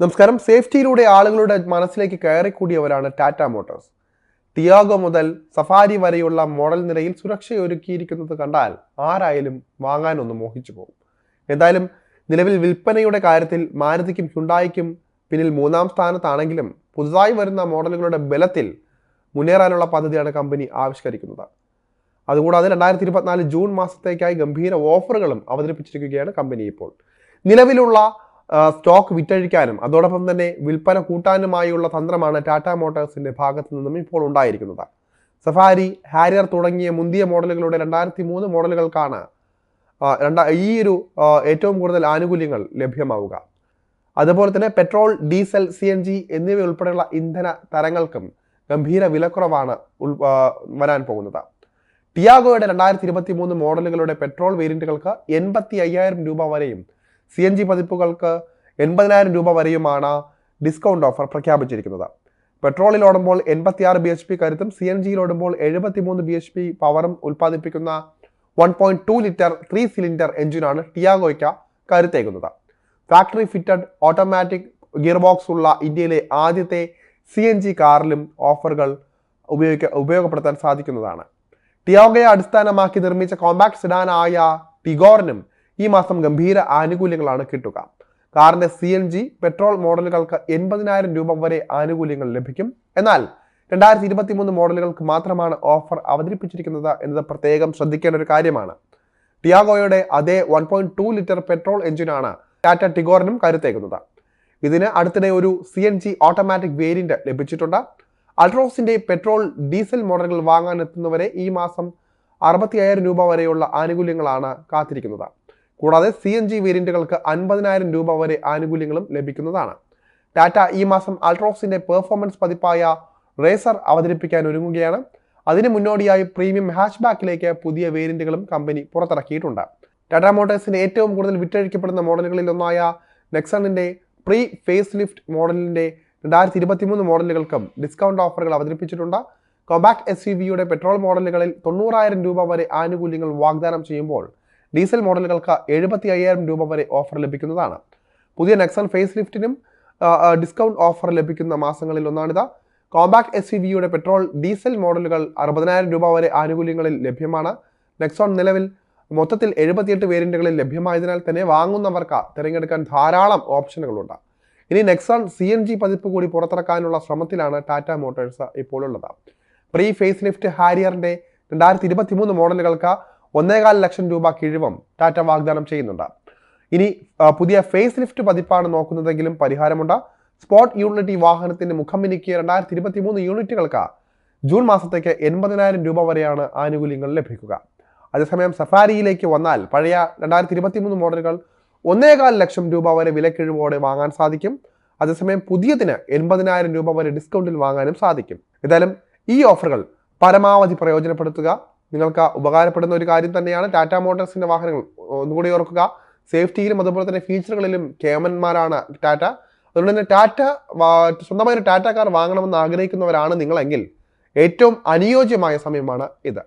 നമസ്കാരം. സേഫ്റ്റിയിലൂടെ ആളുകളുടെ മനസ്സിലേക്ക് കയറിക്കൂടിയവരാണ് ടാറ്റ മോട്ടോഴ്സ്. ടിയാഗോ മുതൽ സഫാരി വരെയുള്ള മോഡൽ നിരയിൽ സുരക്ഷയൊരുക്കിയിരിക്കുന്നത് കണ്ടാൽ ആരായാലും വാങ്ങാനൊന്ന് മോഹിച്ചു പോകും. എന്തായാലും നിലവിൽ വിൽപ്പനയുടെ കാര്യത്തിൽ മാരുതിക്കും ഹ്യുണ്ടായിക്കും പിന്നിൽ മൂന്നാം സ്ഥാനത്താണെങ്കിലും പുതുതായി വരുന്ന മോഡലുകളുടെ ബലത്തിൽ മുന്നേറാനുള്ള പദ്ധതിയാണ് കമ്പനി ആവിഷ്കരിക്കുന്നത്. അതുകൂടാതെ രണ്ടായിരത്തി ഇരുപത്തിനാല് ജൂൺ മാസത്തേക്കായി ഗംഭീര ഓഫറുകളും അവതരിപ്പിച്ചിരിക്കുകയാണ് കമ്പനി ഇപ്പോൾ. നിലവിലുള്ള സ്റ്റോക്ക് വിറ്റഴിക്കാനും അതോടൊപ്പം തന്നെ വിൽപ്പന കൂട്ടാനുമായുള്ള തന്ത്രമാണ് ടാറ്റ മോട്ടോഴ്സിന്റെ ഭാഗത്തു നിന്നും ഇപ്പോൾ ഉണ്ടായിരിക്കുന്നത്. സഫാരി ഹാരിയർ തുടങ്ങിയ മുന്തിയ മോഡലുകളുടെ രണ്ടായിരത്തി മൂന്ന് മോഡലുകൾക്കാണ് രണ്ടാ ഈ ഒരു ഏറ്റവും കൂടുതൽ ആനുകൂല്യങ്ങൾ ലഭ്യമാവുക. അതുപോലെ തന്നെ petrol diesel C N G എന്നിവ ഉൾപ്പെടെയുള്ള ഇന്ധന തരങ്ങൾക്കും ഗംഭീര വിലക്കുറവാണ് വരാൻ പോകുന്നത്. ടിയാഗോയുടെ രണ്ടായിരത്തി ഇരുപത്തി മൂന്ന് മോഡലുകളുടെ പെട്രോൾ വേരിയന്റുകൾക്ക് എൺപത്തി അയ്യായിരം രൂപ വരെയും സി എൻ ജി പതിപ്പുകൾക്ക് എൺപതിനായിരം രൂപ വരെയുമാണ് ഡിസ്കൗണ്ട് ഓഫർ പ്രഖ്യാപിച്ചിരിക്കുന്നത്. പെട്രോളിൽ ഓടുമ്പോൾ എൺപത്തിയാറ് ബി എച്ച് പി കരുത്തും സി എൻ ജിയിൽ ഓടുമ്പോൾ എഴുപത്തിമൂന്ന് ബി എച്ച് പി പവറും ഉൽപ്പാദിപ്പിക്കുന്ന one point two litre three cylinder എഞ്ചിനാണ് ടിയാഗോയ്ക്ക് കരുത്തേക്കുന്നത് factory fitted automatic gear box ഉള്ള ഇന്ത്യയിലെ ആദ്യത്തെ സി എൻ ജി കാറിലും ഓഫറുകൾ ഉപയോഗിക്ക ഉപയോഗപ്പെടുത്താൻ സാധിക്കുന്നതാണ്. ടിയാഗോയെ അടിസ്ഥാനമാക്കി നിർമ്മിച്ച കോമ്പാക്ട് സിഡാനായ ടിഗോറിനും ഈ മാസം ഗംഭീര ആനുകൂല്യങ്ങളാണ് കിട്ടുക. കാറിന്റെ സി എൻ ജി പെട്രോൾ മോഡലുകൾക്ക് എൺപതിനായിരം രൂപ വരെ ആനുകൂല്യങ്ങൾ ലഭിക്കും. എന്നാൽ രണ്ടായിരത്തി ഇരുപത്തി മൂന്ന് മോഡലുകൾക്ക് മാത്രമാണ് ഓഫർ അവതരിപ്പിച്ചിരിക്കുന്നത് എന്നത് പ്രത്യേകം ശ്രദ്ധിക്കേണ്ട ഒരു കാര്യമാണ്. ടിയാഗോയുടെ അതേ one point two litre petrol എഞ്ചിനാണ് ടാറ്റ ടിഗോറിനും കരുത്തേക്കുന്നത് ഇതിന് അടുത്തിടെ ഒരു C N G automatic variant ലഭിച്ചിട്ടുണ്ട്. അൾട്രോസിന്റെ പെട്രോൾ ഡീസൽ മോഡലുകൾ വാങ്ങാൻ എത്തുന്നവരെ ഈ മാസം അറുപത്തി അയ്യായിരം രൂപ വരെയുള്ള ആനുകൂല്യങ്ങളാണ് കാത്തിരിക്കുന്നത്. കൂടാതെ സി എൻ ജി വേരിയന്റുകൾക്ക് അൻപതിനായിരം രൂപ വരെ ആനുകൂല്യങ്ങളും ലഭിക്കുന്നതാണ്. ടാറ്റ ഈ മാസം അൾട്രോക്സിന്റെ പെർഫോമൻസ് പതിപ്പായ റേസർ അവതരിപ്പിക്കാൻ ഒരുങ്ങുകയാണ്. അതിന് മുന്നോടിയായി പ്രീമിയം ഹാച്ച്ബാക്കിലേക്ക് പുതിയ വേരിയന്റുകളും കമ്പനി പുറത്തിറക്കിയിട്ടുണ്ട്. ടാറ്റ മോട്ടോഴ്സിന്റെ ഏറ്റവും കൂടുതൽ വിറ്റഴിക്കപ്പെടുന്ന മോഡലുകളിൽ ഒന്നായ നെക്സണിന്റെ പ്രീ ഫേസ് ലിഫ്റ്റ് മോഡലിന്റെ രണ്ടായിരത്തി ഇരുപത്തിമൂന്ന് മോഡലുകൾക്കും ഡിസ്കൗണ്ട് ഓഫറുകൾ അവതരിപ്പിച്ചിട്ടുണ്ട് കൊബാക് എസ് യു വിയുടെ പെട്രോൾ മോഡലുകളിൽ തൊണ്ണൂറായിരം രൂപ വരെ ആനുകൂല്യങ്ങൾ വാഗ്ദാനം ചെയ്യുമ്പോൾ ഡീസൽ മോഡലുകൾക്ക് എഴുപത്തി അയ്യായിരം രൂപ വരെ ഓഫർ ലഭിക്കുന്നതാണ്. പുതിയ നെക്സൺ ഫേസ് ലിഫ്റ്റിനും ഡിസ്കൗണ്ട് ഓഫർ ലഭിക്കുന്ന മാസങ്ങളിൽ ഒന്നാണിത്. കോമ്പാക്ട് എസ് സി വിയുടെ പെട്രോൾ ഡീസൽ മോഡലുകൾ അറുപതിനായിരം രൂപ വരെ ആനുകൂല്യങ്ങളിൽ ലഭ്യമാണ്. നെക്സോൺ നിലവിൽ മൊത്തത്തിൽ എഴുപത്തിയെട്ട് വേരിയന്റുകളിൽ ലഭ്യമായതിനാൽ തന്നെ വാങ്ങുന്നവർക്ക് തിരഞ്ഞെടുക്കാൻ ധാരാളം ഓപ്ഷനുകളുണ്ട്. ഇനി നെക്സോൺ സി എൻ ജി പതിപ്പ് കൂടി പുറത്തിറക്കാനുള്ള ശ്രമത്തിലാണ് ടാറ്റ മോട്ടോഴ്സ് ഇപ്പോൾ ഉള്ളത്. പ്രീ ഫേസ് ലിഫ്റ്റ് ഹാരിയറിന്റെ രണ്ടായിരത്തി ഇരുപത്തി മൂന്ന് മോഡലുകൾക്ക് ഒന്നേകാൽ ലക്ഷം രൂപ കിഴിവും ടാറ്റ വാഗ്ദാനം ചെയ്യുന്നുണ്ട്. ഇനി പുതിയ ഫേസ് ലിഫ്റ്റ് പതിപ്പാണ് നോക്കുന്നതെങ്കിലും പരിഹാരമുണ്ട്. സ്പോട്ട് യൂണിറ്റ് വാഹനത്തിന്റെ മിനുക്കിയ രണ്ടായിരത്തി ഇരുപത്തി മൂന്ന് യൂണിറ്റുകൾക്ക് ജൂൺ മാസത്തേക്ക് എൺപതിനായിരം രൂപ വരെയാണ് ആനുകൂല്യങ്ങൾ ലഭിക്കുക. അതേസമയം സഫാരിയിലേക്ക് വന്നാൽ പഴയ രണ്ടായിരത്തി ഇരുപത്തി മൂന്ന് മോഡലുകൾ ഒന്നേകാൽ ലക്ഷം രൂപ വരെ വിലക്കിഴിവോടെ വാങ്ങാൻ സാധിക്കും. അതേസമയം പുതിയതിന് എൺപതിനായിരം രൂപ വരെ ഡിസ്കൗണ്ടിൽ വാങ്ങാനും സാധിക്കും. ഏതായാലും ഈ ഓഫറുകൾ പരമാവധി പ്രയോജനപ്പെടുത്തുക. നിങ്ങൾക്ക് ഉപകാരപ്പെടുന്ന ഒരു കാര്യം തന്നെയാണ് ടാറ്റ മോട്ടോഴ്സിന്റെ വാഹനങ്ങൾ. ഒന്നുകൂടി ഓർക്കുക സേഫ്റ്റിയിലും അതുപോലെ തന്നെ ഫീച്ചറുകളിലും കേമന്മാരാണ് ടാറ്റ അതുകൊണ്ട് തന്നെ ടാറ്റ സ്വന്തമായൊരു ടാറ്റ കാർ വാങ്ങണമെന്ന് ആഗ്രഹിക്കുന്നവരാണ് നിങ്ങളെങ്കിൽ ഏറ്റവും അനുയോജ്യമായ സമയമാണ് ഇത്.